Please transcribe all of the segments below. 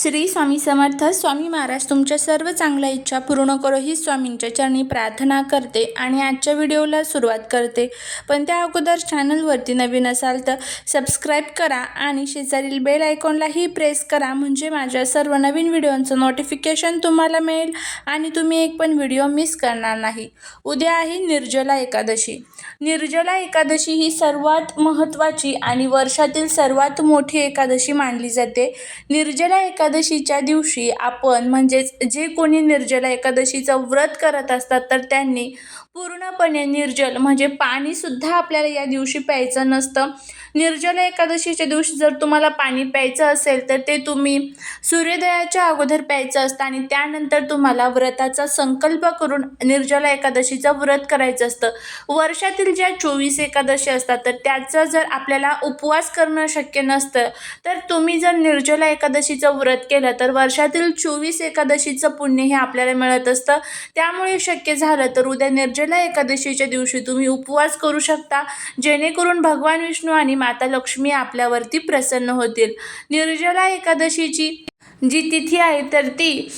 श्री स्वामी समर्थ स्वामी महाराज तुमच्या सर्व चांगल्या इच्छा पूर्ण करो ही स्वामींच्या चरणी प्रार्थना करते आणि आजच्या व्हिडिओला सुरुवात करते. पण त्या अगोदर चॅनलवरती नवीन असाल तर सबस्क्राईब करा आणि शेजारील बेल आयकॉनलाही प्रेस करा म्हणजे माझ्या सर्व नवीन व्हिडिओंचं नोटिफिकेशन तुम्हाला मिळेल आणि तुम्ही एक पण व्हिडिओ मिस करणार नाही. उद्या आहे निर्जला एकादशी. निर्जला एकादशी ही सर्वात महत्त्वाची आणि वर्षातील सर्वात मोठी एकादशी मानली जाते. निर्जला एकादशीच्या दिवशी आपण म्हणजेच जे कोणी निर्जला एकादशीचं व्रत करत असतात तर त्यांनी पूर्णपणे निर्जल. म्हणजे पाणीसुद्धा आपल्याला या दिवशी प्यायचं नसतं. निर्जल एकादशीच्या दिवशी जर तुम्हाला पाणी प्यायचं असेल तर ते तुम्ही सूर्योदयाच्या अगोदर प्यायचं असतं आणि त्यानंतर तुम्हाला व्रताचा संकल्प करून निर्जला एकादशीचं व्रत करायचं असतं. वर्षातील ज्या चोवीस एकादशी असतात तर त्याचं जर आपल्याला उपवास करणं शक्य नसतं तर तुम्ही जर निर्जला एकादशीचं व्रत केलं तर वर्षातील चोवीस एकादशीचं पुण्य हे आपल्याला मिळत असतं. त्यामुळे शक्य झालं तर उद्या निर्जल म्हणजे एकादशीच्या दिवशी तुम्ही उपवास करू शकता जेणेकरून भगवान विष्णू आणि माता लक्ष्मी आपल्यावरती प्रसन्न होतील. निर्जला एकादशीची जी तिथी आहे तर ती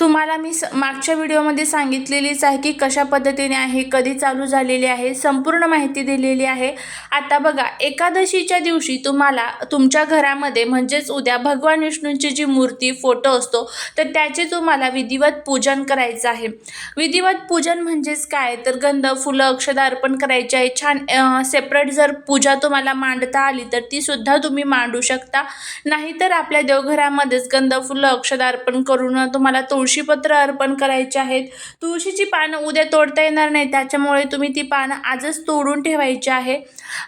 तुम्हाला मी स मागच्या व्हिडिओमध्ये सांगितलेलीच आहे की कशा पद्धतीने आहे कधी चालू झालेली आहे संपूर्ण माहिती दिलेली आहे. आता बघा एकादशीच्या दिवशी तुम्हाला तुमच्या घरामध्ये म्हणजेच उद्या भगवान विष्णूंची जी मूर्ती फोटो असतो तर त्याचे तुम्हाला विधिवत पूजन करायचं आहे. विधिवत पूजन म्हणजेच काय? तर गंध फुलं अक्षदा अर्पण करायचे आहे. छान सेपरेट जर पूजा तुम्हाला मांडता आली तर तीसुद्धा तुम्ही मांडू शकता. नाहीतर आपल्या देवघरामध्येच गंध फुलं अक्षदा अर्पण करून तुम्हाला तुळशीपत्र अर्पण करायचे आहेत. तुळशीची पानं उद्या तोडता येणार नाही त्याच्यामुळे तुम्ही ती पानं आजच तोडून ठेवायची आहे.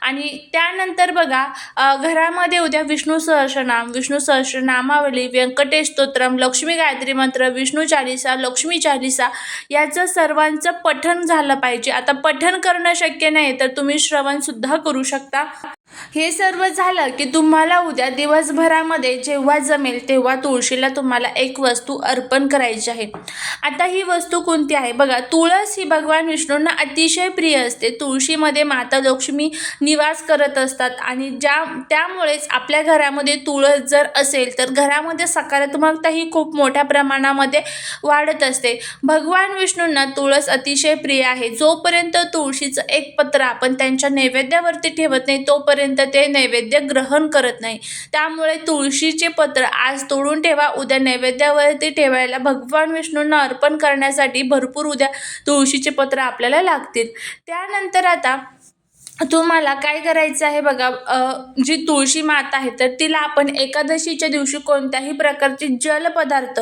आणि त्यानंतर बघा घरामध्ये उद्या विष्णू सहस्रनाम विष्णू सहस्रनामावली व्यंकटेश स्तोत्रम लक्ष्मी गायत्री मंत्र विष्णू चालिसा लक्ष्मी चालिसा याचं सर्वांचं पठण झालं पाहिजे. आता पठण करणं शक्य नाही तर तुम्ही श्रवणसुद्धा करू शकता. हे सर्व झालं की तुम्हाला उद्या दिवसभरामध्ये जेव्हा जमेल तेव्हा तुळशीला तुम्हाला एक वस्तू अर्पण करायची आहे. आता ही वस्तू कोणती आहे? बघा तुळस ही भगवान विष्णूंना अतिशय प्रिय असते. तुळशीमध्ये माता लक्ष्मी निवास करत असतात आणि ज्या त्यामुळेच आपल्या घरामध्ये तुळस जर असेल तर घरामध्ये सकारात्मकता ही खूप मोठ्या प्रमाणामध्ये वाढत असते. भगवान विष्णूंना तुळस अतिशय प्रिय आहे. जोपर्यंत तुळशीचं एक पत्र आपण त्यांच्या नैवेद्यावरती ठेवत नाही तोपर्यंत ते नैवेद्य ग्रहण करत नाही. त्यामुळे तुळशीचे पत्र आज तो तोडून ठेवा. उद्या नैवेद्यावरती ठेवायला भगवान विष्णूंना अर्पण करण्यासाठी भरपूर उद्या तुळशीचे पत्र आपल्याला लागतील. त्यानंतर आता तुम्हाला काय करायचं आहे बघा जी तुळशी माता आहे तर तिला आपण एकादशीच्या दिवशी कोणत्याही प्रकारचे जलपदार्थ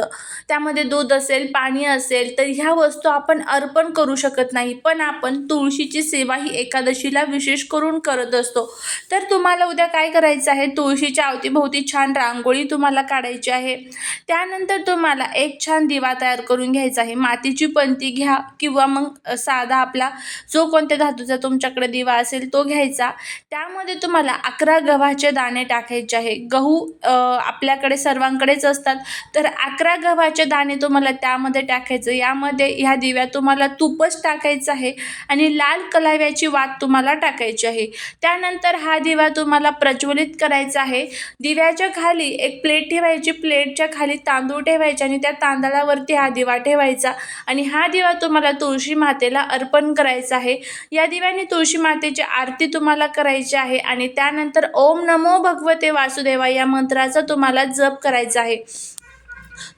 त्यामध्ये दूध असेल पाणी असेल तर ह्या वस्तू आपण अर्पण करू शकत नाही. पण आपण तुळशीची सेवा ही एकादशीला विशेष करून करत असतो. तर तुम्हाला उद्या काय करायचं आहे? तुळशीच्या अवतीभोवती छान रांगोळी तुम्हाला काढायची आहे. त्यानंतर तुम्हाला एक छान दिवा तयार करून घ्यायचा आहे. मातीची पंती घ्या किंवा मग साधा आपला जो कोणत्या धातूचा तुमच्याकडे दिवा असेल तो घ्यायचा. त्यामध्ये तुम्हाला अकरा गव्हाचे दाणे टाकायचे आहे. गहू आपल्याकडे सर्वांकडेच असतात. तर अकरा गव्हाचे दाणे तुम्हाला त्यामध्ये टाकायचं. यामध्ये ह्या दिव्या तुम्हाला तूपच टाकायचं आहे आणि लाल कलाव्याची वात तुम्हाला टाकायची आहे. त्यानंतर हा दिवा तुम्हाला प्रज्वलित करायचा आहे. दिव्याच्या खाली एक प्लेट ठेवायची. प्लेटच्या खाली तांदूळ ठेवायचे आणि त्या तांदळावरती हा दिवा ठेवायचा आणि हा दिवा तुम्हाला तुळशी मातेला अर्पण करायचा आहे. या दिव्याने तुळशी मातेचे आरती तुम्हाला करायची आहे आणि त्यानंतर ओम नमो भगवते वासुदेवा या मंत्राचा तुम्हाला जप करायचा आहे.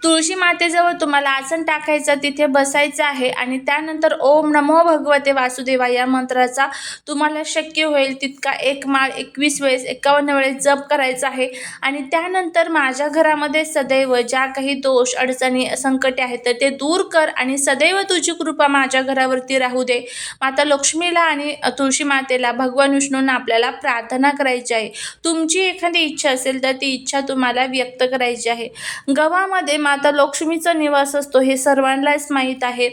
तुळशी मातेजवळ तुम्हाला आसन टाकायचं तिथे बसायचं आहे आणि त्यानंतर ओम नमो भगवते वासुदेवा या मंत्राचा तुम्हाला शक्य होईल तितका एक माळ एकवीस वेळेस एकावन्न वेळेस जप करायचा आहे. आणि त्यानंतर माझ्या घरामध्ये सदैव ज्या काही दोष अडचणी संकटे आहेत तर ते दूर कर आणि सदैव तुझी कृपा माझ्या घरावरती राहू दे. माता लक्ष्मीला आणि तुळशी मातेला भगवान विष्णूंना आपल्याला प्रार्थना करायची आहे. तुमची एखादी इच्छा असेल तर ती इच्छा तुम्हाला व्यक्त करायची आहे. गव्हामध्ये माता लक्ष्मीचा निवास असतो हे सर्वांनाच माहीत आहे.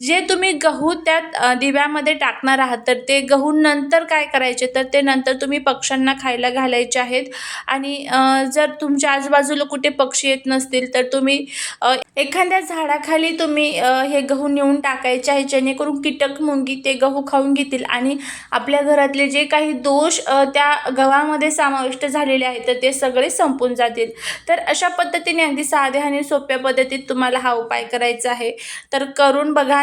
जे तुम्ही गहू त्यात दिव्यामध्ये टाकणार आहात तर ते गहू नंतर काय करायचे? तर ते नंतर तुम्ही पक्ष्यांना खायला घालायचे आहेत. आणि जर तुमच्या आजूबाजूला कुठे पक्षी येत नसतील तर तुम्ही एखाद्या झाडाखाली तुम्ही हे गहू नेऊन टाकायचे आहे जेणेकरून कीटक मुंगी ते गहू खाऊन घेतील. आणि आपल्या घरातले जे काही दोष त्या गव्हामध्ये समाविष्ट झालेले आहेत तर ते सगळे संपून जातील. तर अशा पद्धतीने अगदी साध्या आणि सोप्या पद्धतीत तुम्हाला हा उपाय करायचा आहे. तर करून बघा